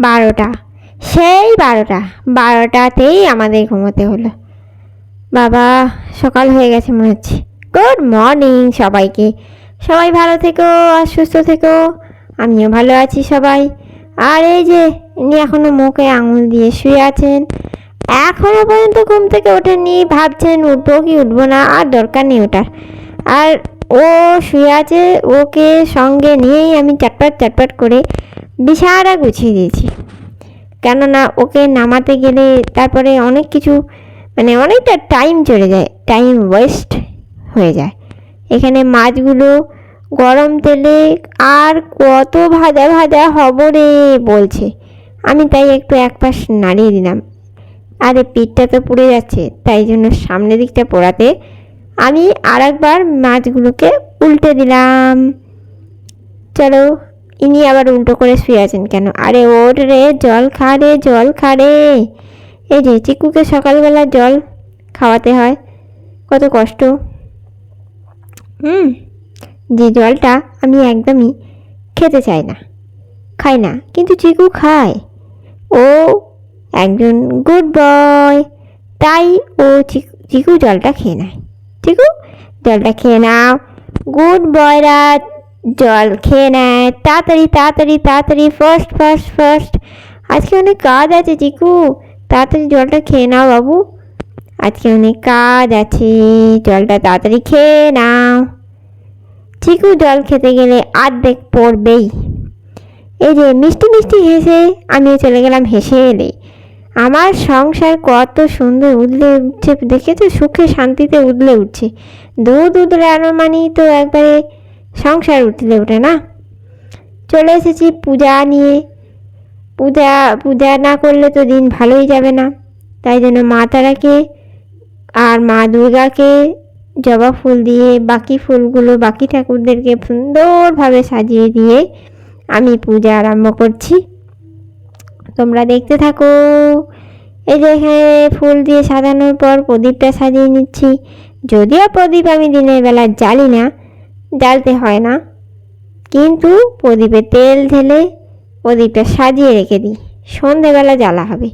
বারোটা। সেই বারোটা। বারোটাতেই আমাদের ঘুমোতে হলো। বাবা, সকাল হয়ে গেছে মনে হচ্ছে। গুড মর্নিং সবাইকে। সবাই ভালো থেকো, আর সুস্থ থেকো। আমিও ভালো আছি সবাই। আর এই যে, ইনি এখনও মুখে আঙুল দিয়ে শুয়ে আছেন। এখনও পর্যন্ত ঘুম থেকে ওঠেননি। ভাবছেন, উঠবো কি উঠবো না? আর দরকার নেই ওটার আর ও শুয়ে আছে, ওকে সঙ্গে নিয়েই আমি চটপট চটপট করে বিছানাটা গুছিয়ে দিয়েছি। কেননা ওকে নামাতে গেলে তারপরে অনেক কিছু মানে অনেকটা টাইম চলে যায় টাইম ওয়েস্ট হয়ে যায়। এখানে মাছগুলো গরম তেলে আর কত ভাজা ভাজা হব রে বলছে। আমি তাই একটু এক পাশ নাড়িয়ে দিলাম। আরে পিঠটা তো পুড়ে যাচ্ছে, তাই জন্য সামনের দিকটা পোড়াতে আমি আর একবার মাছগুলোকে উল্টে দিলাম। চলো ইনি আবার উল্টো করে শুয়ে আছেন কেন? আরে ওর রে, জল খা রে, জল খা রে। এই যে চিকুকে সকালবেলা জল খাওয়াতে হয়, কত কষ্ট। হুম, যে জলটা আমি একদমই খেতে চাই না, খাই না, কিন্তু চিকু খায়। ও একজন গুড বয়, তাই ও চিকু জলটা খেয়ে নেয়। চিকু, জলটা খেয়ে নাও। গুড বয়রা জল খেয়ে নেয়। তাড়াতাড়ি তাড়াতাড়ি তাড়াতাড়ি ফার্স্ট ফার্স্ট ফার্স্ট আজকে অনেক কাজ আছে চিকু তাড়াতাড়ি জলটা খেয়ে নাও বাবু। আজকে অনেক কাজ আছে। জলটা তাড়াতাড়ি খেয়ে নাও। চিকু জল খেতে গেলে আর্ধেক পড়বেই। এই যে মিষ্টি মিষ্টি হেসে আমিও চলে গেলাম হেসে এলে। আমার সংসার কত সুন্দর উদলে উঠছে। দেখেছ? সুখে শান্তিতে উদলে উঠছে। দুধ উদলানো মানেই তো একবারে সংসার উঠলে ওঠে না। চলে এসেছি পূজা নিয়ে। পূজা পূজা না করলে তো দিন ভালোই যাবে না। তাই জন্য মা তারাকে আর মা দুর্গাকে জবা ফুল দিয়ে, বাকি ফুলগুলো বাকি ঠাকুরদেরকে সুন্দরভাবে সাজিয়ে দিয়ে আমি পূজা আরম্ভ করছি। তোমরা দেখতে থাকো। এই যে এখানে ফুল দিয়ে সাজানোর পর প্রদীপটা সাজিয়ে নিচ্ছি। যদিও প্রদীপ আমি দিনের বেলা জ্বালি না জ্বালতে হয় না। কিন্তু প্রদীপে তেল ঢেলে প্রদীপটা সাজিয়ে রেখে দিই। সন্ধেবেলা জ্বালা হবে।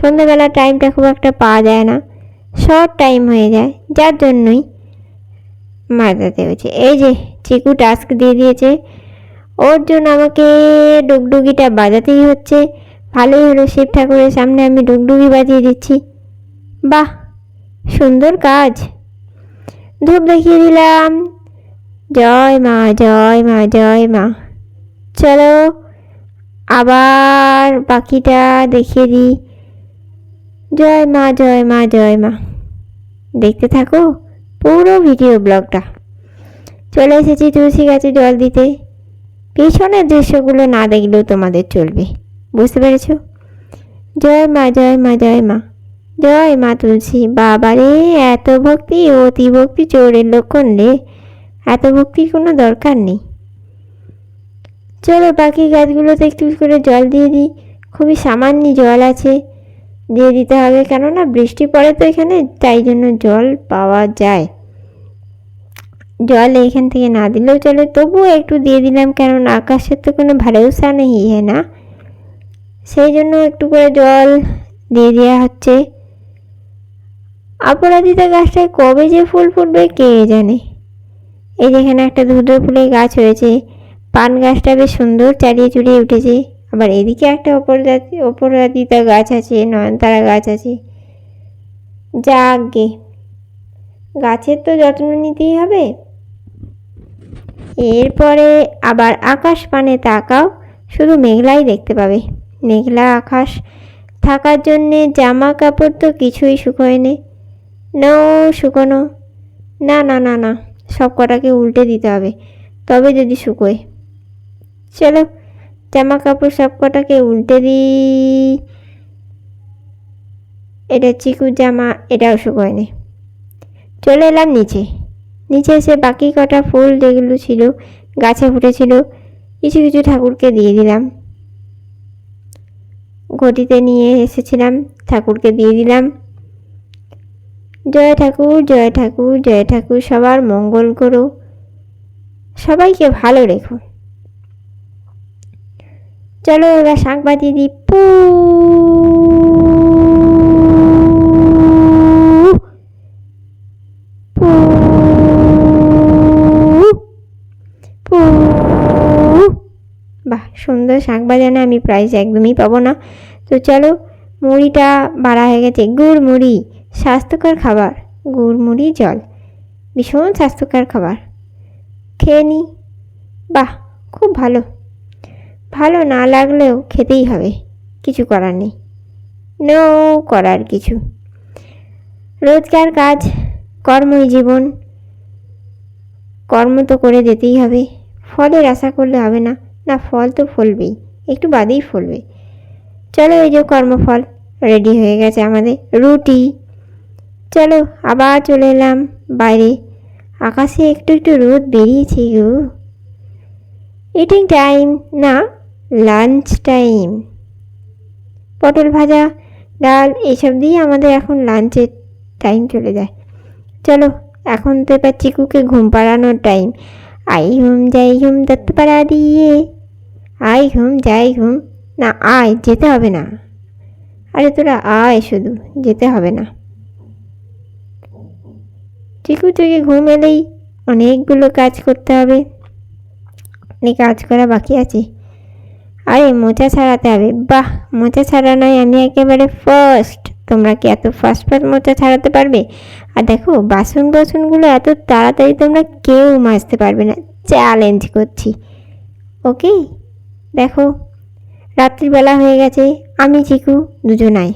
সন্ধেবেলা টাইমটা খুব একটা পাওয়া যায় না। শর্ট টাইম হয়ে যায়। যার জন্যই মাজাতে হয়েছে। এই যে চিকু টাস্ক দিয়ে দিয়েছে। ওর জন্য আমাকে ডুগডুগিটা বাজাতেই হচ্ছে। ভালোই হলো শিব ঠাকুরের সামনে আমি ডুগডুগি বাজিয়ে দিচ্ছি। বাহ, সুন্দর কাজ। ধূপ দেখিয়ে দিলাম। জয় মা জয় মা জয় মা। চলো আবার পাখিটা দেখিয়ে দিই। জয় মা জয় মা জয় মা। দেখতে থাকো পুরো ভিডিও ব্লগটা। চলে এসেছি তুলসী গাছে জল দিতে। পিছনের দৃশ্যগুলো না দেখলেও তোমাদের চলবে। বুঝতে পেরেছ? জয় মা জয় মা জয় মা। জয় মা তুলসী। বাবারে, এত ভক্তি, অতি ভক্তি, চোরের লক্ষণ রে। এত ভক্তির কোনো দরকার নেই। চলো বাকি গাছগুলোতে একটু করে জল দিয়ে দিই। খুবই সামান্য জল আছে, দিয়ে দিতে হবে। কেননা বৃষ্টি পড়ে তো এখানে, তাই জন্য জল পাওয়া যায়। জল এখান থেকে না দিলেও চলে। তবুও একটু দিয়ে দিলাম, কেননা আকাশের তো কোনো ভরসা নেই হ্যাঁ না। সেই জন্য একটু করে জল দিয়ে দেওয়া হচ্ছে। অপরাজিতা গাছটায় কবে যে ফুল ফুটবে, কে জানে। এই যেখানে একটা ধুদ্র ফুলের গাছ হয়েছে পান গাছটা বেশ সুন্দর চারিয়ে চুড়িয়ে উঠেছে। আবার এদিকে একটা অপরাজি অপরাজিতা গাছ আছে, নয়নতারা গাছ আছে। যা আগে। গাছের তো যত্ন নিতেই হবে। এরপরে আবার আকাশ পানে তাকাও, শুধু মেঘলাই দেখতে পাবে। মেঘলা আকাশ থাকার জন্যে জামা কাপড় তো কিছুই শুকোয়নি নো। শুকোনো। না না না না। সব কটাকে উল্টে দিতে হবে। তবে যদি শুকোয়। চলো, জামা কাপড় সব কটাকে উল্টে দিই। এটা চিকুর জামা, এটাও শুকোয়নি। চলে এলাম নিচে। নিচে এসে বাকি কটা ফুল যেগুলো ছিল, গাছে ফুটেছিল, কিছু কিছু ঠাকুরকে দিয়ে দিলাম। ঘটিতে নিয়ে এসেছিলাম, ঠাকুরকে দিয়ে দিলাম। জয় ঠাকুর জয় ঠাকুর জয় ঠাকুর, সবার মঙ্গল করো। সবাইকে ভালো রেখো। চলো এবার শাক বাজিয়ে পু বাহ, সুন্দর শাক বাজানো আমি প্রাইস একদমই পাবো না। তো চলো, মুড়িটা বাড়া হয়ে গেছে। গুড় মুড়ি। স্বাস্থ্যকর খাবার, গুড়মুড়ি, জল, ভীষণ স্বাস্থ্যকর খাবার। খেয়ে নিই বাহ, খুব ভালো। ভালো না লাগলেও খেতেই হবে। কিছু করার নেই। নো করার কিছু। রোজকার কাজ, কর্মই জীবন। কর্ম তো করে যেতেই হবে। ফলের আশা করলে হবে না। না, ফল তো ফলবেই। একটু বাদেই ফলবে। চলো এই যে কর্মফল রেডি হয়ে গেছে আমাদের। রুটি। চলো, আবার চলে এলাম বাইরে। আকাশে একটু একটু রোদ বেরিয়েছে গো। ইটিং টাইম না লাঞ্চ টাইম পটল ভাজা, ডাল এইসব দিয়ে আমাদের এখন লাঞ্চের টাইম চলে যায়। চলো, এখন তো এবার চিকুকে ঘুম পাড়ানোর টাইম আই হুম, যাই হুম দত্তপাড়া দিয়ে। আই হুম, যাই হুম, না, আয়, যেতে হবে না। আরে তোরা আয় শুধু, যেতে হবে না। চিকু থেকে ঘুম এলেই অনেকগুলো কাজ করতে হবে। অনেক কাজ করা বাকি আছে। আরে মোচা ছাড়াতে হবে। বাহ মোচা ছাড়া নয়, আমি একেবারে ফার্স্ট তোমরা কি এত ফার্স্ট ফার্স্ট মোচা ছাড়াতে পারবে? আর দেখো, বাসন বাসনগুলো এত তাড়াতাড়ি তোমরা কেউ মাজতে পারবে না। চ্যালেঞ্জ করছি। ওকে দেখো, রাত্রিবেলা হয়ে গেছে। আমি চিকু দুজনাই।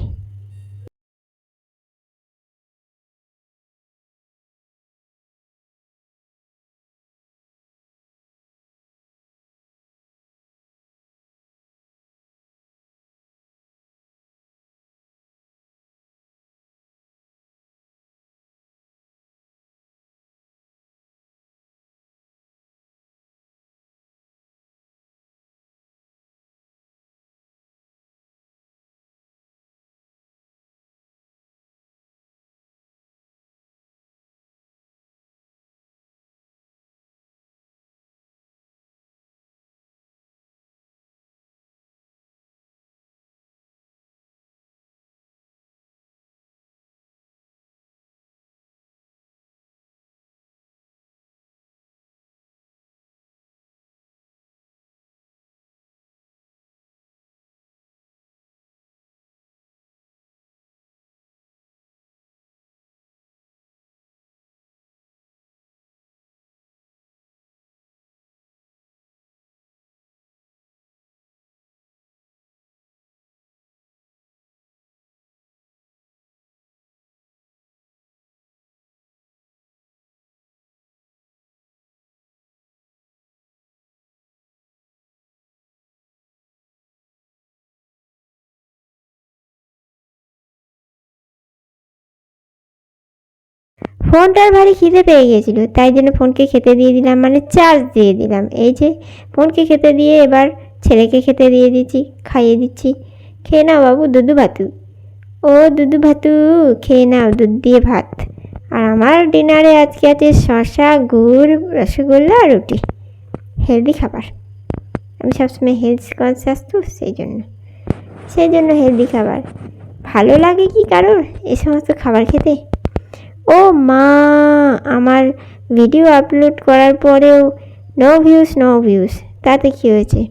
ফোনটার ভারী খিদে পেয়ে গিয়েছিল তাই জন্য ফোনকে খেতে দিয়ে দিলাম মানে চার্জ দিয়ে দিলাম। এই যে, ফোনকে খেতে দিয়ে এবার ছেলেকে খেতে দিয়ে দিচ্ছি, খাইয়ে দিচ্ছি। খেয়ে নাও বাবু, দুধু ভাতু। ও দুধু ভাতু, খেয়ে নাও দুধ দিয়ে ভাত। আর আমার ডিনারে আজকে আছে শশা গুড়, রসগোল্লা আর রুটি। হেলদি খাবার। আমি সবসময় হেলথ কনসিয়াস তো, সেই জন্য। সেই জন্য হেলদি খাবার। ভালো লাগে কি কারোর? এই সমস্ত খাবার খেতে? ও মা, আমার ভিডিও আপলোড করার পরেও নো ভিউস নো ভিউস তাতে কী হয়েছে?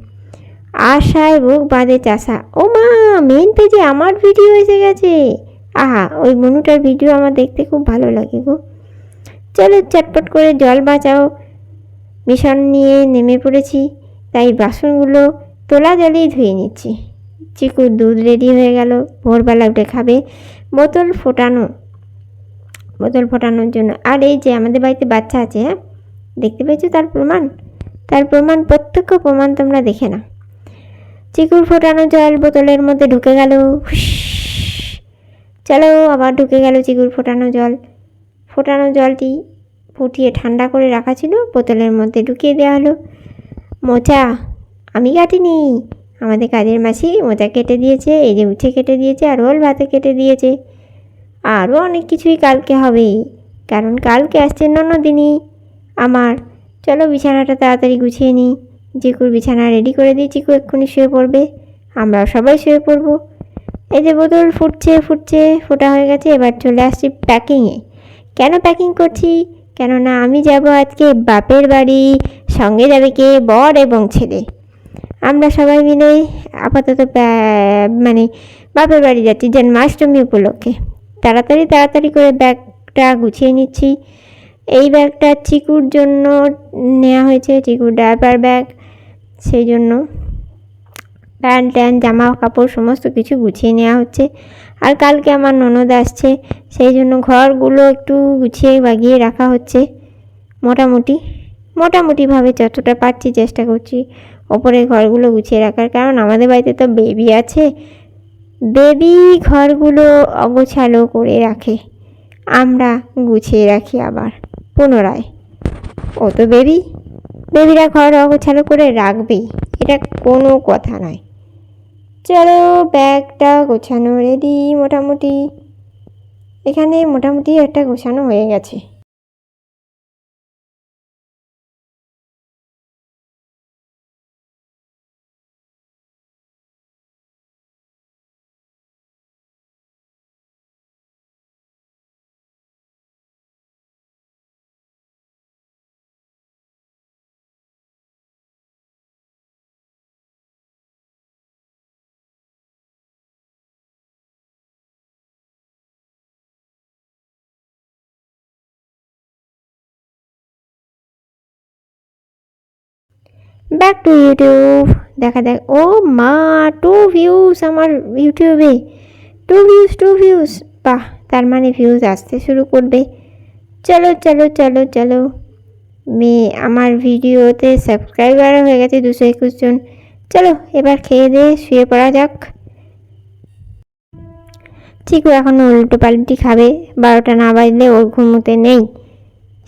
আশায় বুক বাঁধে চাষা। ও মা মেন পেজে আমার ভিডিও এসে গেছে। আহা, ওই মনুটার ভিডিও আমার দেখতে খুব ভালো লাগে গো। চলো চটপট করে জল বাঁচাও। মিশন নিয়ে নেমে পড়েছি, তাই বাসনগুলো তোলা জলেই ধুয়ে নিচ্ছি। চিকুর দুধ রেডি হয়ে গেল। ভোরবেলা উঠে খাবে। বোতল ফোটানো। বোতল ফোটানোর জন্য। আর এই যে আমাদের বাড়িতে বাচ্চা আছে হ্যাঁ? দেখতে পেয়েছ তার প্রমাণ? তার প্রমাণ, প্রত্যক্ষ প্রমাণ তোমরা দেখে না চিকুর ফোটানো জল বোতলের মধ্যে ঢুকে গেল। চলো, আবার ঢুকে গেল চিকুর ফোটানো জল। ফোটানো জলটি ফুটিয়ে ঠান্ডা করে রাখা ছিল, বোতলের মধ্যে ঢুকিয়ে দেওয়া হলো। মোচা, আমি কাটিনি। আমাদের কাজের মাসি মোচা কেটে দিয়েছে, এই যে উচ্ছে কেটে দিয়েছে, আর ওল ভাতে কেটে দিয়েছে। আরও অনেক কিছুই কালকে হবে কারণ কালকে আসছে ননদিনী। আমার, চলো বিছানাটা তাড়াতাড়ি গুছিয়ে নিই। চিকুর বিছানা রেডি করে দিই চিকু এক্ষুনি শুয়ে পড়বে। আমরা সবাই শুয়ে পড়ব। এই যে বোতল ফুটছে ফুটছে, ফোটা হয়ে গেছে, এবার চলে আসছি প্যাকিংয়ে কেন প্যাকিং করছি? কেননা আমি যাব আজকে বাপের বাড়ি, সঙ্গে যাবে কে? বর এবং ছেলে। আমরা সবাই মিলে আপাতত মানে বাপের বাড়ি যাচ্ছি জন্মাষ্টমী উপলক্ষে। তাড়াতাড়ি তাড়াতাড়ি করে ব্যাগটা গুছিয়ে নিচ্ছি। এই ব্যাগটা চিকুর জন্য নেওয়া হয়েছে, চিকুর ডায়াপার ব্যাগ, সেই জন্য। প্যান্ট, ট্যান্ট, জামা, কাপড়, সমস্ত কিছু গুছিয়ে নেওয়া হচ্ছে। আর কালকে আমার ননদ আসছে, সেই জন্য ঘরগুলো একটু গুছিয়ে বাগিয়ে রাখা হচ্ছে। মোটামুটি, মোটামুটিভাবে যতটা পারছি চেষ্টা করছি ওপরে ঘরগুলো গুছিয়ে রাখার। কারণ আমাদের বাড়িতে তো বেবি আছে বেবি ঘরগুলো অগোছালো করে রাখে। আমরা গুছিয়ে রাখি আবার, পুনরায়। ও তো বেবি বেবিরা ঘর অগোছালো করে রাখবেই, এটা কোনো কথা নয়। চলো ব্যাগটা গোছানো রেডি মোটামুটি। এখানে মোটামুটি একটা গোছানো হয়ে গেছে। ব্যাক টু ইউটিউব দেখা দেখ, ও মা টু ভিউজ আমার ইউটিউবে টু ভিউজ টু ভিউজ বাহ, তার মানে ভিউজ আসতে শুরু করবে। চলো চলো চলো চলো। মেয়ে আমার ভিডিওতে সাবস্ক্রাইবার হয়ে গেছে দুশো একুশ জন। চলো, এবার খেয়ে দিয়ে শুয়ে পড়া যাক। চিকু এখনও উল্টো পাল্টি খাবে। বারোটা না বাজলে ওর ঘুমোতে নেই।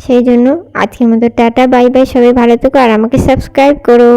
সেই জন্য আজকের মতো টাটা বাই বাই সবাই ভালো থেকো আর আমাকে সাবস্ক্রাইব করো।